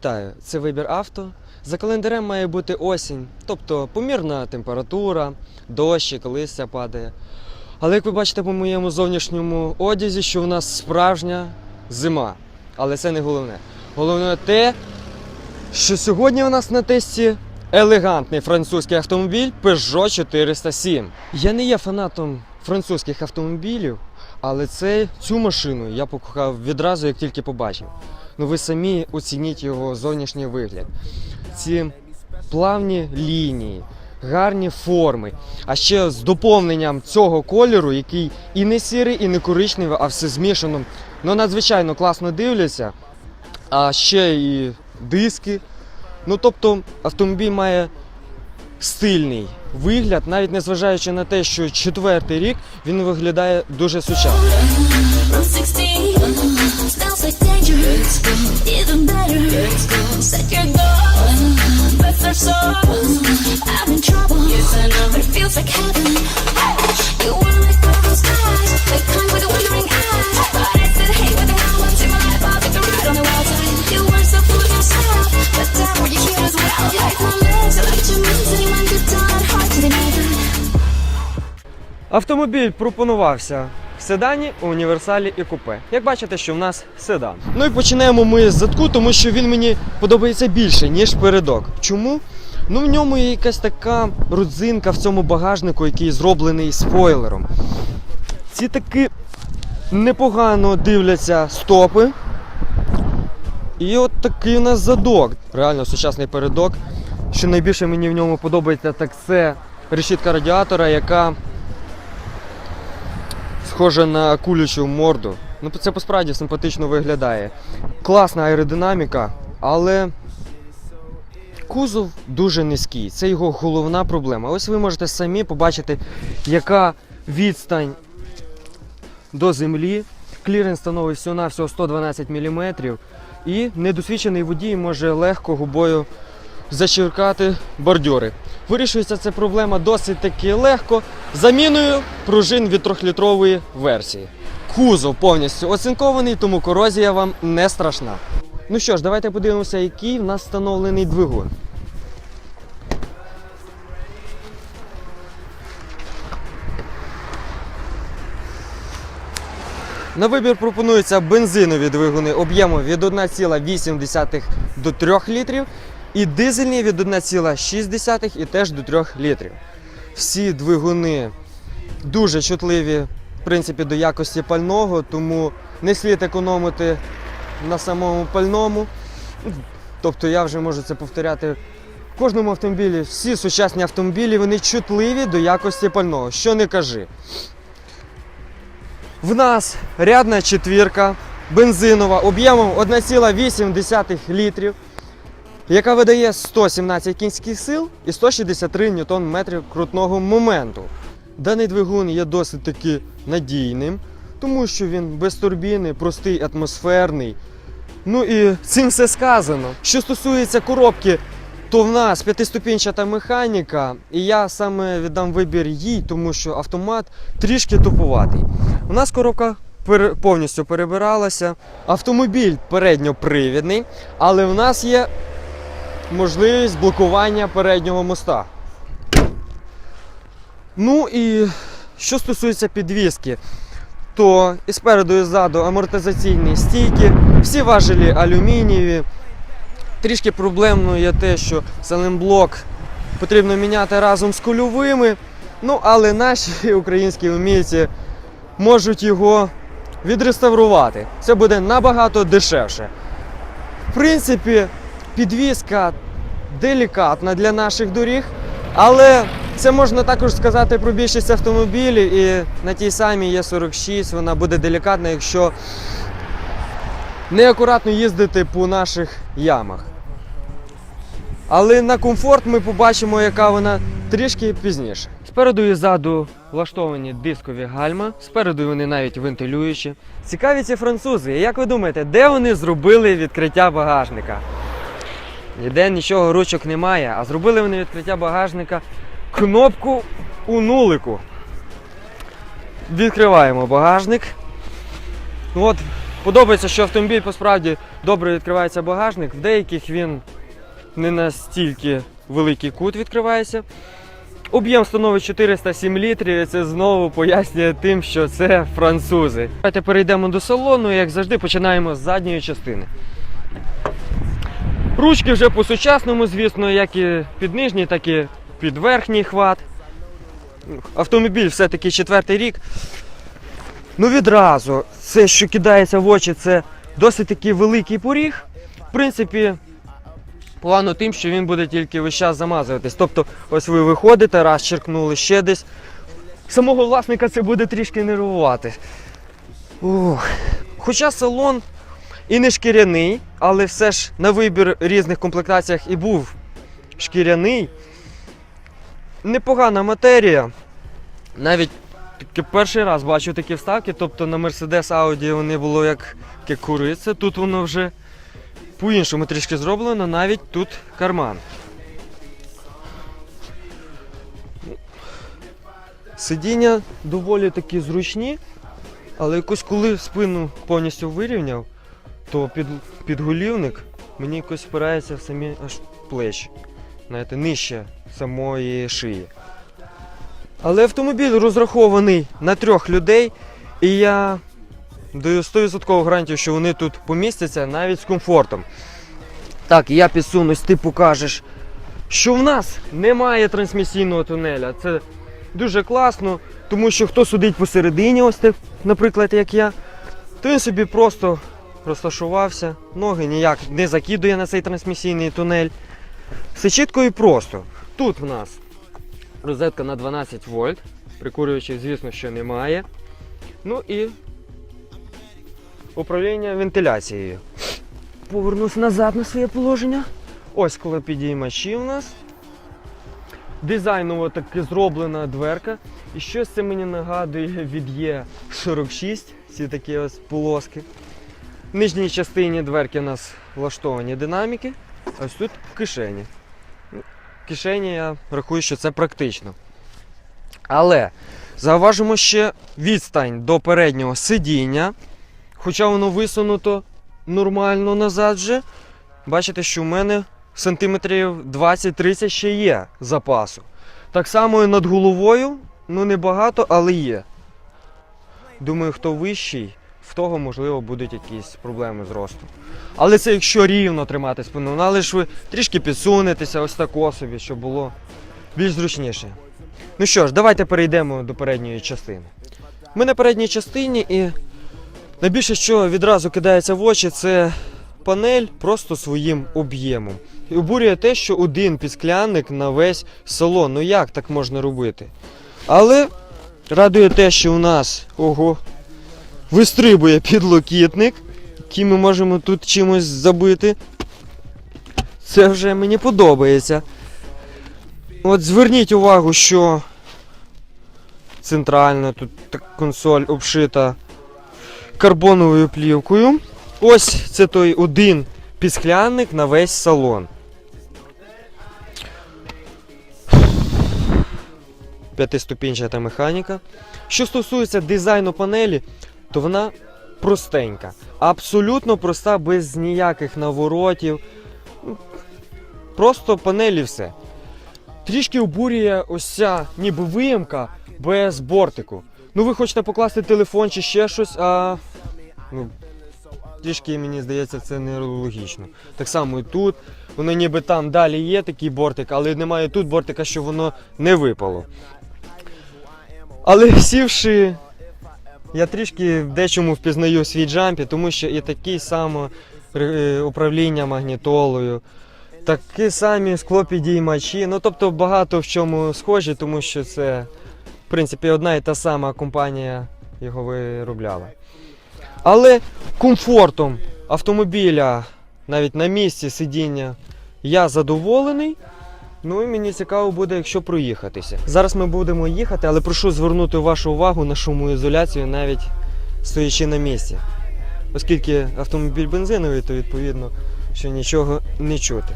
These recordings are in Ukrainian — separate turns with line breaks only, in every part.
Вітаю, це вибір авто. За календарем має бути осінь, тобто помірна температура, дощик, листя падає. Але як ви бачите по моєму зовнішньому одязі, що в нас справжня зима. Але це не головне. Головне те, що сьогодні у нас на тесті елегантний французький автомобіль Peugeot 407. Я не є фанатом французьких автомобілів, але це, цю машину я покохав відразу, як тільки побачив. Ну ви самі оцініть його зовнішній вигляд. Ці плавні лінії, гарні форми. А ще з доповненням цього кольору, який і не сірий, і не коричневий, а все змішано. Ну, надзвичайно класно дивляться. А ще і диски. Ну, тобто, автомобіль має стильний вигляд, навіть незважаючи на те, що четвертий рік він виглядає дуже сучасно.
I'm 16. Smells like danger. Even better. Set your goal. Breath or soul. I'm in trouble. Yes, I know. But it feels like heaven. You were like one of those guys. They come with the wondering eyes. But I said, hey, what the hell? I'm my life. I'll take the ride on the wild side. You were so full of yourself. But damn, were you cute as well? You like my legs. I like your moves. Anyone could done. Hard to deny.
Автомобіль пропонувався седані, універсалі і купе. Як бачите, що в нас седан. Ну і починаємо ми з задку, тому що він мені подобається більше, ніж передок. Чому? Ну в ньому є якась така родзинка в цьому багажнику, який зроблений спойлером. Ці таки непогано дивляться стопи. І от такий у нас задок. Реально сучасний передок. Що найбільше мені в ньому подобається, так це решітка радіатора, яка схожа на кулючу морду. Ну, це посправді симпатично виглядає. Класна аеродинаміка, але кузов дуже низький. Це його головна проблема. Ось ви можете самі побачити, яка відстань до землі. Кліренс становить всього-навсього 112 мм. І недосвідчений водій може легко губою зачеркати бордюри. Вирішується ця проблема досить таки легко заміною пружин від 3-літрової версії. Кузов повністю оцинкований, тому корозія вам не страшна. Ну що ж, давайте подивимося, який в нас встановлений двигун. На вибір пропонуються бензинові двигуни об'єму від 1,8 до 3 літрів і дизельні від 1,6 і теж до 3 літрів. Всі двигуни дуже чутливі в принципі, до якості пального, тому не слід економити на самому пальному. Тобто я вже можу це повторяти. В кожному автомобілі всі сучасні автомобілі вони чутливі до якості пального. Що не кажи. В нас рядна четвірка бензинова об'ємом 1,8 літрів, яка видає 117 кінських сил і 163 ньютон-метрів крутного моменту. Даний двигун є досить таки надійним, тому що він без турбіни, простий, атмосферний. Ну і цим все сказано. Що стосується коробки, то в нас п'ятиступінчата механіка, і я саме віддам вибір їй, тому що автомат трішки туповатий. У нас коробка пере- повністю перебиралася. Автомобіль передньопривідний, але в нас є можливість блокування переднього моста. Ну і що стосується підвіски, то і спереду, і ззаду амортизаційні стійки, всі важелі алюмінієві. Трішки проблемно є те, що саленблок потрібно міняти разом з кульовими. Ну, але наші українські умільці можуть його відреставрувати. Це буде набагато дешевше. В принципі, підвізка делікатна для наших доріг, але це можна також сказати про більшість автомобілів. І на тій самій Є46 вона буде делікатна, якщо неакуратно їздити по наших ямах. Але на комфорт ми побачимо, яка вона трішки пізніше. Спереду і ззаду влаштовані дискові гальма, спереду вони навіть вентилюючі. Цікаві ці французи. Як ви думаєте, де вони зробили відкриття багажника? Ніде нічого ручок немає, а зробили вони відкриття багажника кнопку у нулику. Відкриваємо багажник. Ну От Подобається, що автомобіль посправді добре відкривається багажник, в деяких він не настільки великий кут відкривається. Об'єм становить 407 літрів, і це знову пояснює тим, що це французи. Давайте перейдемо до салону, і, як завжди, починаємо з задньої частини. Ручки вже по-сучасному, звісно, як і під нижній, так і під верхній хват. Автомобіль все-таки четвертий рік. Ну відразу, це, що кидається в очі, це досить такий великий поріг. В принципі, погано тим, що він буде тільки весь час замазуватись. Тобто, ось ви виходите, раз черкнули ще десь. Самого власника це буде трішки нервувати. Ух. Хоча салон і не шкіряний, але все ж на вибір різних комплектаціях і був шкіряний. Непогана матерія. Навіть перший раз бачу такі вставки, тобто на Mercedes Audi вони було як, як куриця, тут воно вже по-іншому трішки зроблено, навіть тут карман. Сидіння доволі такі зручні, але якось коли спину повністю вирівняв, то під, підголівник мені якось впирається в самі аж плечі. Знаєте, нижче самої шиї. Але автомобіль розрахований на трьох людей, і я даю 100% гарантію, що вони тут помістяться навіть з комфортом. Так, я підсунусь, ти покажеш, що в нас немає трансмісійного тунеля. Це дуже класно, тому що хто сидить посередині, ось наприклад, як я, то він собі просто розташувався, ноги ніяк не закидує на цей трансмісійний тунель. Все чітко і просто. Тут в нас розетка на 12 вольт, прикурювачів, звісно, що немає. Ну і управління вентиляцією. Повернусь назад на своє положення. Ось коли підіймачі у нас. Дизайново таки зроблена дверка. І щось це мені нагадує від Є46, ці такі ось полоски. В нижній частині дверки у нас влаштовані динаміки, а ось тут кишені. Ну, Кишені я рахую, що це практично. Але зауважимо ще відстань до переднього сидіння. Хоча воно висунуто нормально назад вже. Бачите, що в мене сантиметрів 20-30 ще є запасу. Так само і над головою, ну небагато, але є. Думаю, хто вищий, в того, можливо, будуть якісь проблеми з ростом. Але це якщо рівно тримати спину, ну, але ж ви трішки підсунетеся, ось тако собі, щоб було більш зручніше. Ну що ж, давайте перейдемо до передньої частини. Ми на передній частині і найбільше, що відразу кидається в очі, це панель просто своїм об'ємом. І обурює те, що один підсклянник на весь салон. Ну як так можна робити? Але радує те, що у нас ого, вистрибує підлокітник, який ми можемо тут чимось забити. Це вже мені подобається. От зверніть увагу, що центральна тут консоль обшита карбоновою плівкою. Ось це той один підсклянник на весь салон. П'ятиступінчата механіка. Що стосується дизайну панелі, то вона простенька. Абсолютно проста, без ніяких наворотів. Просто панель і все. Трішки обурює ось ця ніби виємка без бортику. Ну ви хочете покласти телефон чи ще щось, а ну, трішки мені здається це нелогічно. Так само і тут. Воно ніби там далі є такий бортик, але немає тут бортика, щоб воно не випало. Але сівши, я трішки в дечому впізнаю свій джампі, тому що і такі само е, управління магнітолою, такі самі склопідіймачі. Ну тобто багато в чому схожі, тому що це, в принципі, одна і та сама компанія його виробляла. Але комфортом автомобіля, навіть на місці сидіння, я задоволений. Ну і мені цікаво буде, якщо проїхатися. Зараз ми будемо їхати, але прошу звернути вашу увагу на шумоізоляцію, навіть стоячи на місці. Оскільки автомобіль бензиновий, то відповідно, що нічого не чути.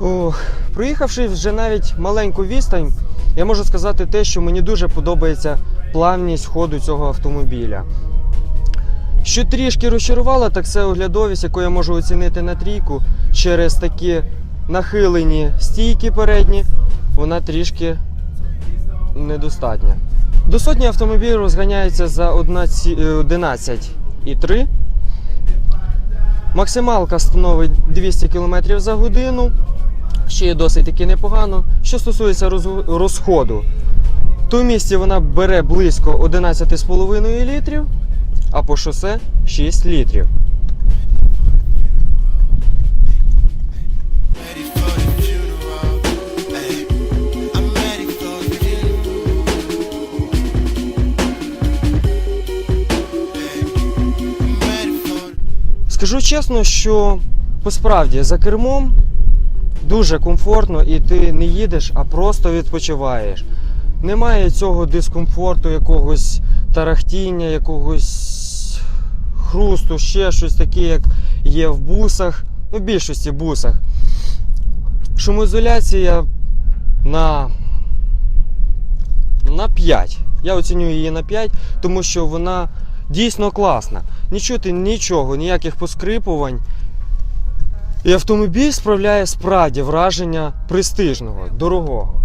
Ох, проїхавши вже навіть маленьку відстань, я можу сказати те, що мені дуже подобається плавність ходу цього автомобіля. Що трішки розчарувало, так це оглядовість, яку я можу оцінити на трійку через такі нахилені стійки передні, вона трішки недостатня. До сотні автомобіль розганяється за 11,3. Максималка становить 200 км за годину, що є досить таки непогано. Що стосується розходу, то в місті вона бере близько 11,5 літрів, а по шосе 6 літрів. Скажу чесно, що посправді за кермом дуже комфортно і ти не їдеш, а просто відпочиваєш. Немає цього дискомфорту, якогось тарахтіння, якогось хрусту, ще щось таке, як є в бусах, ну, в більшості бусах. Шумоізоляція на, на 5. Я оцінюю її на 5, тому що вона дійсно класна. Не чути нічого, ніяких поскрипувань. І автомобіль справляє справді враження престижного, дорогого.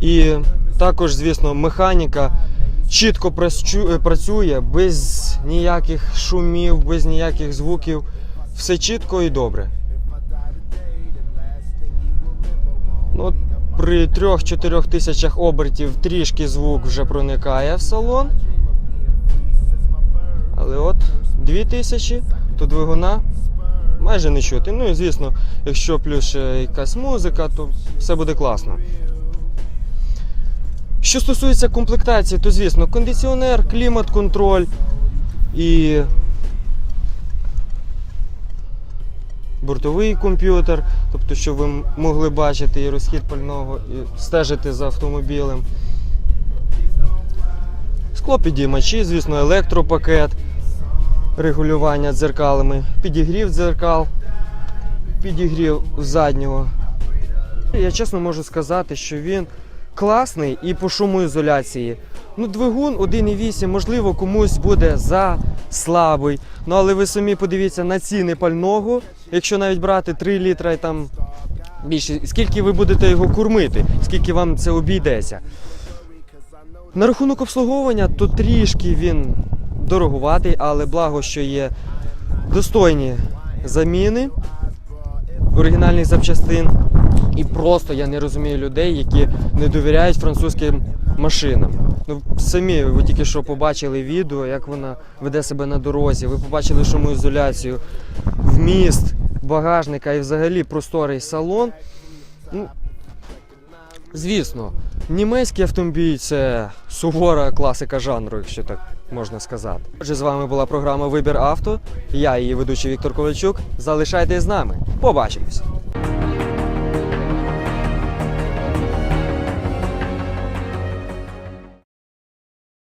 І також, звісно, механіка чітко працює без ніяких шумів, без ніяких звуків. Все чітко і добре. Ну, при 3-4 тисячах обертів трішки звук вже проникає в салон. Але от 2000, то двигуна майже не чути. Ну і звісно, якщо плюс якась музика, то все буде класно. Що стосується комплектації, то звісно, кондиціонер, клімат-контроль і бортовий комп'ютер, тобто, щоб ви могли бачити і розхід пального, і стежити за автомобілем. Склопідіймачі, звісно, електропакет, регулювання дзеркалами, підігрів дзеркал, підігрів заднього. Я чесно можу сказати, що він класний і по шумоізоляції. Ну, двигун 1,8, можливо, комусь буде за слабий. Ну, але ви самі подивіться на ціни пального, якщо навіть брати 3 літра і там більше, скільки ви будете його кормити, скільки вам це обійдеться. На рахунок обслуговування, то трішки він дороговатий, але благо, що є достойні заміни оригінальних запчастин. І просто я не розумію людей, які не довіряють французьким машинам. Ну, самі ви тільки що побачили відео, як вона веде себе на дорозі. Ви побачили шумоізоляцію, вміст багажника і взагалі просторий салон. Ну, звісно, німецький автомобіль це сувора класика жанру, якщо так можна сказати. Отже, з вами була програма Вибір авто. Я її ведучий Віктор Ковальчук. Залишайтесь з нами. Побачимось!